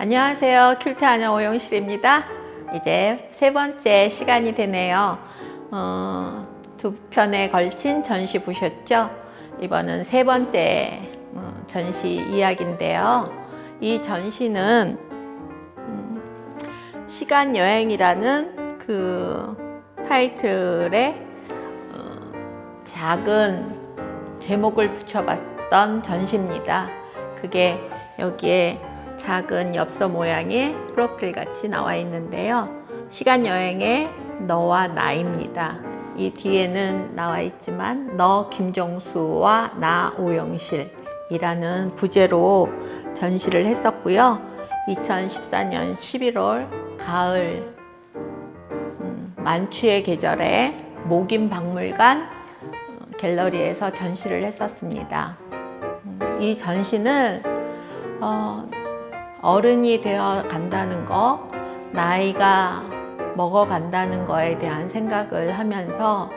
안녕하세요. 큐트 아녀 오영실입니다. 이제 세 번째 시간이 되네요. 어, 두 편에 걸친 전시 보셨죠? 이번은 세 번째 어, 전시 이야기인데요. 이 전시는 음, 시간 여행이라는 그 타이틀에 어, 작은 제목을 붙여봤던 전시입니다. 그게 여기에 작은 엽서 모양의 프로필 같이 나와 있는데요. 시간 여행의 너와 나입니다. 이 뒤에는 나와 있지만 너 김종수와 나 오영실이라는 부제로 전시를 했었고요. 2014년 11월 가을 음, 만추의 계절에 목임 박물관 어, 갤러리에서 전시를 했었습니다. 음, 이 전시는 어, 어른이 되어 간다는 거, 나이가 먹어 간다는 거에 대한 생각을 하면서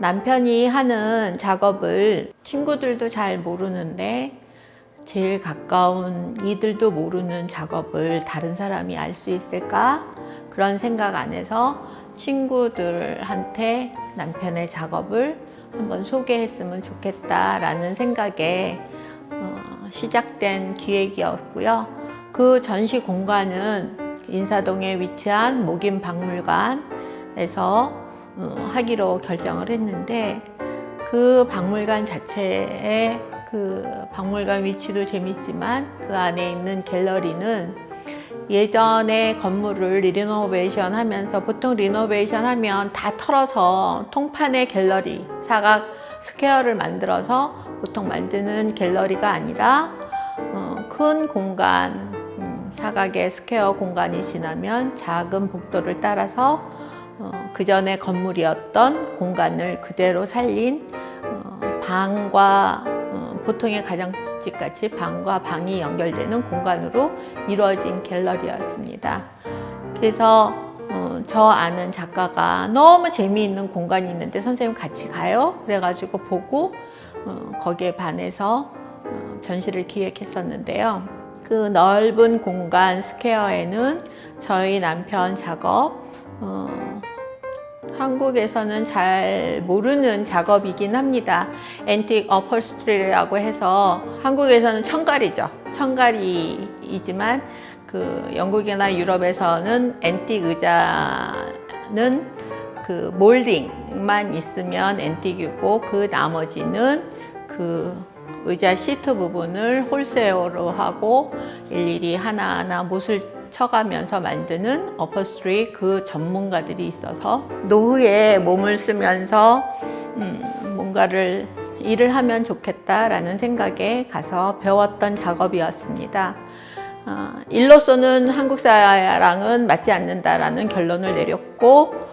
남편이 하는 작업을 친구들도 잘 모르는데 제일 가까운 이들도 모르는 작업을 다른 사람이 알 수 있을까? 그런 생각 안에서 친구들한테 남편의 작업을 한번 소개했으면 좋겠다라는 생각에 어, 시작된 기획이었고요. 그 전시 공간은 인사동에 위치한 목임 박물관에서 어, 하기로 결정을 했는데 그 박물관 자체의 그 박물관 위치도 재밌지만 그 안에 있는 갤러리는 예전에 건물을 리노베이션 하면서 보통 리노베이션 하면 다 털어서 통판의 갤러리, 사각 스퀘어를 만들어서 보통 만드는 갤러리가 아니라 어, 큰 공간, 음, 사각의 스퀘어 공간이 지나면 작은 복도를 따라서 어, 그 전에 건물이었던 공간을 그대로 살린 어, 방과 어, 보통의 가정집 같이 방과 방이 연결되는 공간으로 이루어진 갤러리였습니다. 그래서 어, 저 아는 작가가 너무 재미있는 공간이 있는데 선생님 같이 가요? 그래가지고 보고 어, 거기에 반해서 어, 전시를 기획했었는데요. 그 넓은 공간 스퀘어에는 저희 남편 작업, 어, 한국에서는 잘 모르는 작업이긴 합니다. 앤틱 어퍼스트리라고 해서 한국에서는 청가리죠. 청가리이지만 그 영국이나 유럽에서는 앤틱 의자는 그 몰딩만 있으면 앤틱이고 그 나머지는 그 의자 시트 부분을 홀세어로 하고 일일이 하나하나 못을 쳐가면서 만드는 어퍼스트리 그 전문가들이 있어서 노후에 몸을 쓰면서 음, 뭔가를 일을 하면 좋겠다라는 생각에 가서 배웠던 작업이었습니다. 어, 일로서는 한국 사랑은 맞지 않는다라는 결론을 내렸고 어,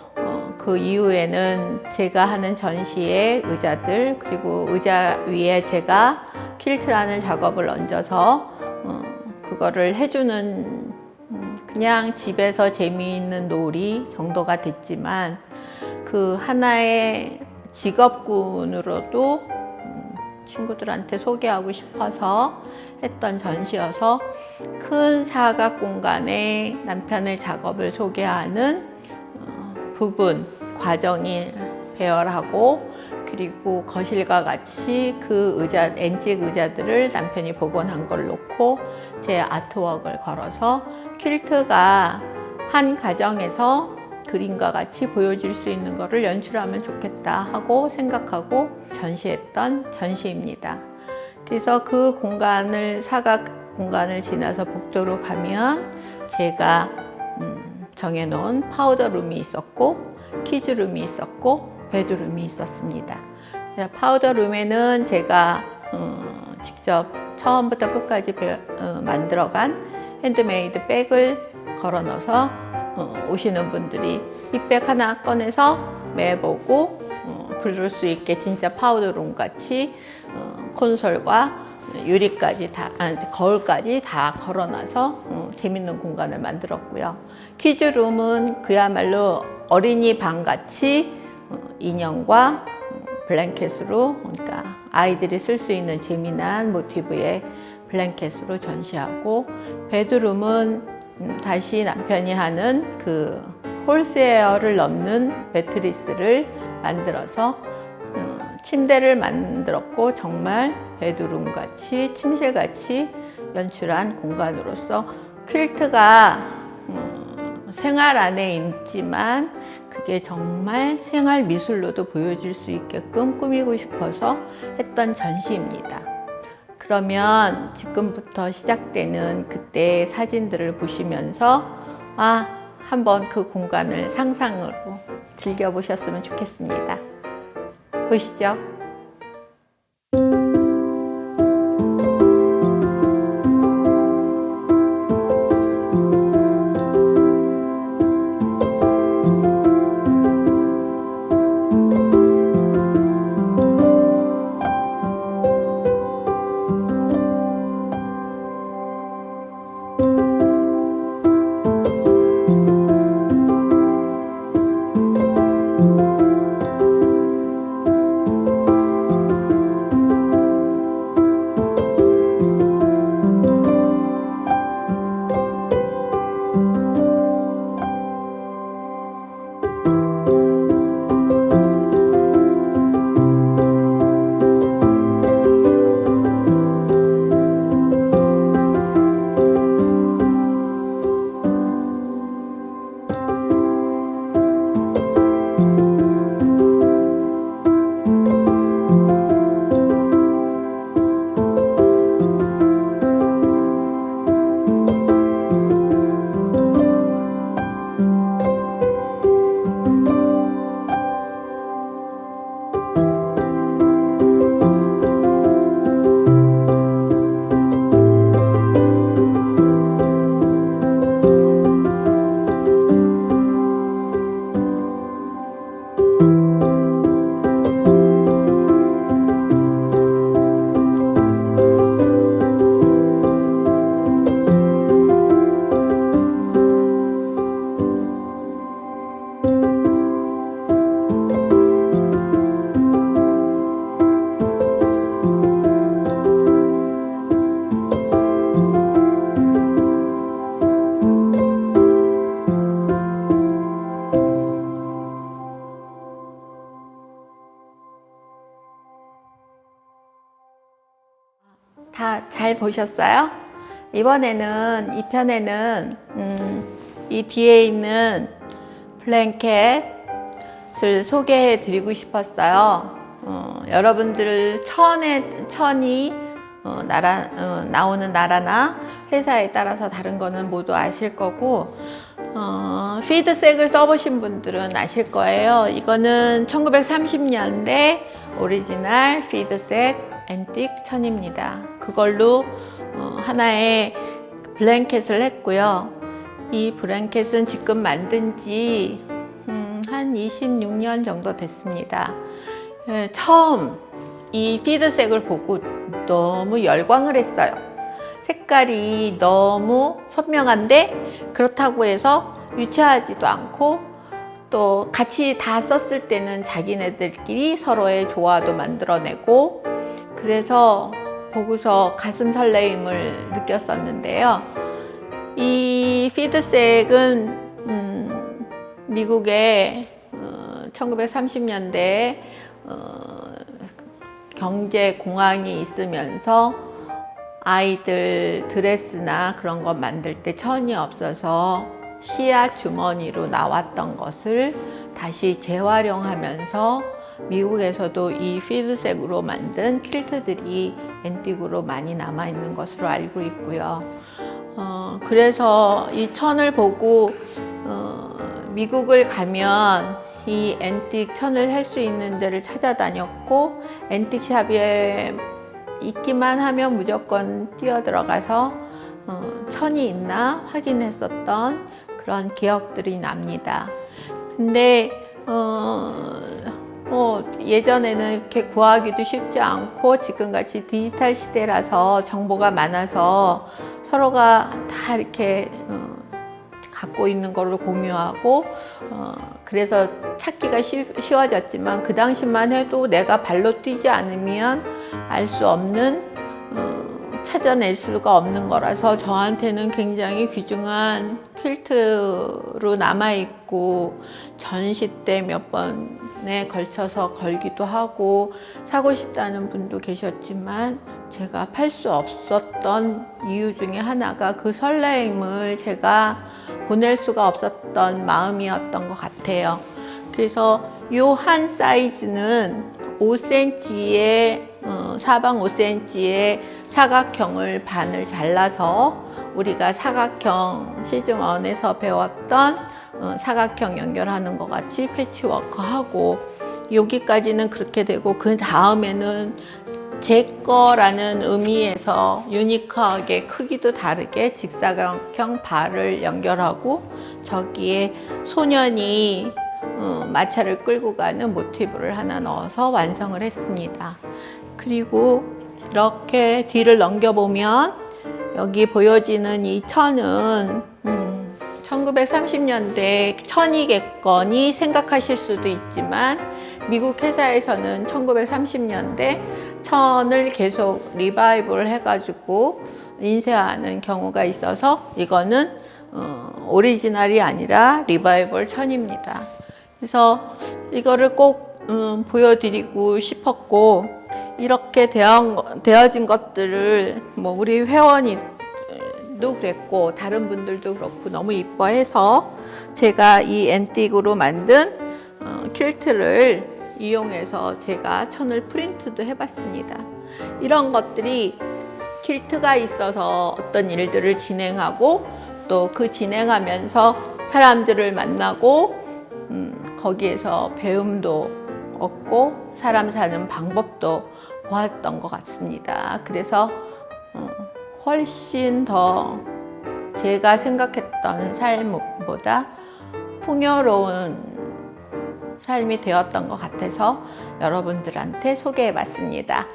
그 이후에는 제가 하는 전시의 의자들 그리고 의자 위에 제가 킬트라는 작업을 얹어서 어, 그거를 해주는 음, 그냥 집에서 재미있는 놀이 정도가 됐지만 그 하나의 직업군으로도 음, 친구들한테 소개하고 싶어서 했던 전시여서 큰 사각 공간에 남편의 작업을 소개하는 어, 부분 과정이 배열하고 그리고 거실과 같이 그 의자 앤틱 의자들을 남편이 복원한 걸 놓고 제 아트웍을 걸어서 퀼트가 한 가정에서 그림과 같이 보여질 수 있는 것을 연출하면 좋겠다 하고 생각하고 전시했던 전시입니다. 그래서 그 공간을 사각 공간을 지나서 복도로 가면 제가 음, 정해놓은 파우더 룸이 있었고 키즈룸이 있었고 베드룸이 있었습니다. 파우더룸에는 제가 음, 직접 처음부터 끝까지 배, 어, 만들어간 핸드메이드 백을 걸어 넣어서 어, 오시는 분들이 이 백 하나 꺼내서 매보고 어, 그럴 수 있게 진짜 파우더룸 같이 어, 콘솔과 유리까지 다, 아, 거울까지 다 걸어놔서 어, 재밌는 공간을 만들었고요. 키즈룸은 그야말로 어린이 방 같이 어, 인형과 어, 블랭켓으로 그러니까 아이들이 쓸 수 있는 재미난 모티브의 블랭켓으로 전시하고 베드룸은 음, 다시 남편이 하는 그 홀스웨어를 넣는 매트리스를 만들어서 어, 침대를 만들었고 정말 베드룸 같이 침실 같이 연출한 공간으로서 퀼트가 음, 생활 안에 있지만 그게 정말 생활 미술로도 보여질 수 있게끔 꾸미고 싶어서 했던 전시입니다. 그러면 지금부터 시작되는 그때의 사진들을 보시면서 아, 한번 그 공간을 상상으로 즐겨보셨으면 좋겠습니다. 보시죠. 보셨어요? 이번에는 이 편에는 음, 이 뒤에 있는 블랭켓을 소개해 드리고 싶었어요. 어, 여러분들 천에 천이 어, 나라 어, 나오는 나라나 회사에 따라서 다른 거는 모두 아실 거고 어, 피드색을 써보신 분들은 아실 거예요. 이거는 1930년대 오리지널 피드색 앤틱 천입니다. 그걸로 어, 하나의 블랭켓을 했고요. 이 블랭켓은 지금 만든 지 음, 한 26년 정도 됐습니다. 예, 처음 이 피드색을 보고 너무 열광을 했어요. 색깔이 너무 선명한데 그렇다고 해서 유치하지도 않고 또 같이 다 썼을 때는 자기네들끼리 서로의 조화도 만들어내고 그래서 보고서 가슴 설레임을 느꼈었는데요. 이 피드색은 음, 미국의 어, 1930년대에 어, 경제 공황이 있으면서 아이들 드레스나 그런 거 만들 때 천이 없어서 씨앗 주머니로 나왔던 것을 다시 재활용하면서 미국에서도 이 피드색으로 만든 퀼트들이 앤틱으로 많이 남아 있는 것으로 알고 있고요. 어, 그래서 이 천을 보고 어, 미국을 가면 이 앤틱 천을 할 수 있는 데를 찾아다녔고 앤틱 샵에 있기만 하면 무조건 뛰어 들어가서 어, 천이 있나 확인했었던 그런 기억들이 납니다. 근데 어, 뭐 예전에는 이렇게 구하기도 쉽지 않고 지금같이 디지털 시대라서 정보가 많아서 서로가 다 이렇게 어, 갖고 있는 걸로 공유하고 어, 그래서 찾기가 쉬, 쉬워졌지만 그 당시만 해도 내가 발로 뛰지 않으면 알 수 없는 어, 찾아낼 수가 없는 거라서 저한테는 굉장히 귀중한 퀼트로 남아있고 전시 때 몇 번에 걸쳐서 걸기도 하고 사고 싶다는 분도 계셨지만 제가 팔 수 없었던 이유 중에 하나가 그 설레임을 제가 보낼 수가 없었던 마음이었던 것 같아요. 그래서 요한 사이즈는 5cm의 어, 사방 5cm의 사각형을 반을 잘라서 우리가 사각형 시즌 1에서 배웠던 어, 사각형 연결하는 것 같이 패치워크 하고 여기까지는 그렇게 되고 그 다음에는 제 거라는 의미에서 유니크하게 크기도 다르게 직사각형 발을 연결하고 저기에 소년이 어, 마차를 끌고 가는 모티브를 하나 넣어서 완성을 했습니다. 그리고 이렇게 뒤를 넘겨보면 여기 보여지는 이 천은 음, 1930년대 천이겠거니 생각하실 수도 있지만 미국 회사에서는 1930년대 천을 계속 리바이벌 해가지고 인쇄하는 경우가 있어서 이거는 어, 오리지널이 아니라 리바이벌 천입니다. 그래서 이거를 꼭 음, 보여드리고 싶었고 이렇게 되어, 되어진 것들을 뭐 우리 회원이도 그랬고 다른 분들도 그렇고 너무 이뻐해서 제가 이 앤틱으로 만든 어, 퀼트를 이용해서 제가 천을 프린트도 해봤습니다. 이런 것들이 퀼트가 있어서 어떤 일들을 진행하고 또 그 진행하면서 사람들을 만나고 음, 거기에서 배움도 얻고 사람 사는 방법도 보았던 것 같습니다. 그래서 어, 훨씬 더 제가 생각했던 삶보다 풍요로운 삶이 되었던 것 같아서 여러분들한테 소개해 봤습니다.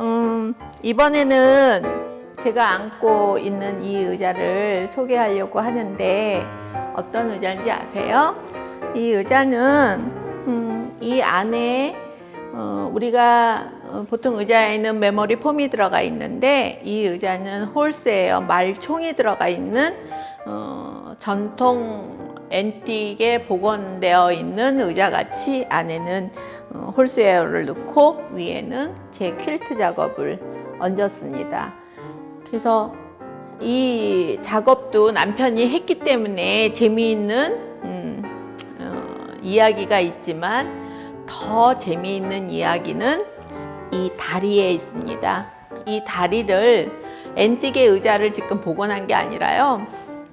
음, 이번에는 제가 안고 있는 이 의자를 소개하려고 하는데 어떤 의자인지 아세요? 이 의자는 음, 이 안에 어, 우리가 어, 보통 의자에는 메모리 폼이 들어가 있는데 이 의자는 홀스예요. 말총이 들어가 있는 어, 전통 앤틱에 복원되어 있는 의자 같이 안에는 어, 홀스웨어를 넣고 위에는 제 퀼트 작업을 얹었습니다. 그래서 이 작업도 남편이 했기 때문에 재미있는 음, 어, 이야기가 있지만 더 재미있는 이야기는 이 다리에 있습니다. 이 다리를 앤틱의 의자를 지금 복원한 게 아니라요.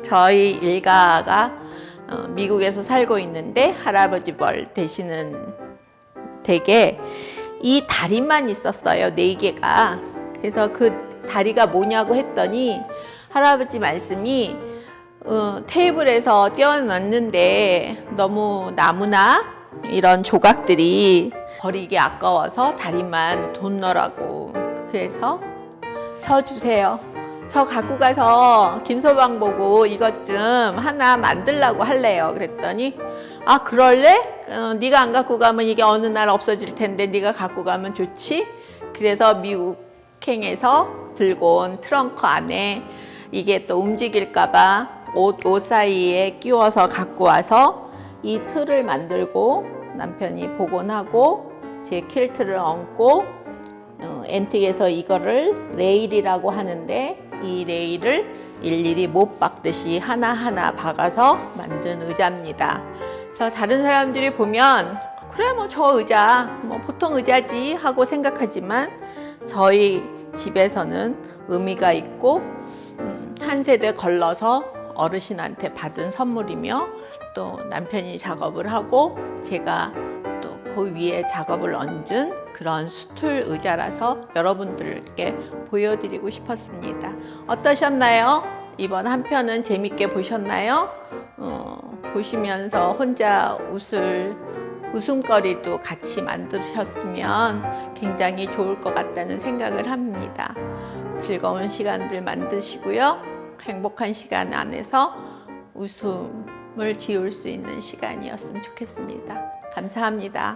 저희 일가가 어, 미국에서 살고 있는데 할아버지 벌 되시는 댁에 이 다리만 있었어요. 네 개가. 그래서 그 다리가 뭐냐고 했더니 할아버지 말씀이 어, 테이블에서 떼어놨는데 너무 나무나 이런 조각들이 버리기 아까워서 다리만 돈 넣으라고 그래서 저 주세요. 저 갖고 가서 김서방 보고 이것 좀 하나 만들라고 할래요. 그랬더니 아 그럴래? 어, 네가 안 갖고 가면 이게 어느 날 없어질 텐데 네가 갖고 가면 좋지. 그래서 미국행에서 들고 온 트렁크 안에 이게 또 움직일까봐 옷, 옷 사이에 끼워서 갖고 와서 이 틀을 만들고 남편이 복원하고 제 퀼트를 얹고 어, 앤틱에서 이거를 레일이라고 하는데 이 레일을 일일이 못 박듯이 하나하나 박아서 만든 의자입니다. 그래서 다른 사람들이 보면 그래 뭐 저 의자 뭐 보통 의자지 하고 생각하지만 저희 집에서는 의미가 있고 음, 한 세대 걸러서 어르신한테 받은 선물이며 또 남편이 작업을 하고 제가 또 그 위에 작업을 얹은 그런 수틀 의자라서 여러분들께 보여드리고 싶었습니다. 어떠셨나요? 이번 한 편은 재밌게 보셨나요? 어, 보시면서 혼자 웃을 웃음거리도 같이 만드셨으면 굉장히 좋을 것 같다는 생각을 합니다. 즐거운 시간들 만드시고요. 행복한 시간 안에서 웃음을 지울 수 있는 시간이었으면 좋겠습니다. 감사합니다.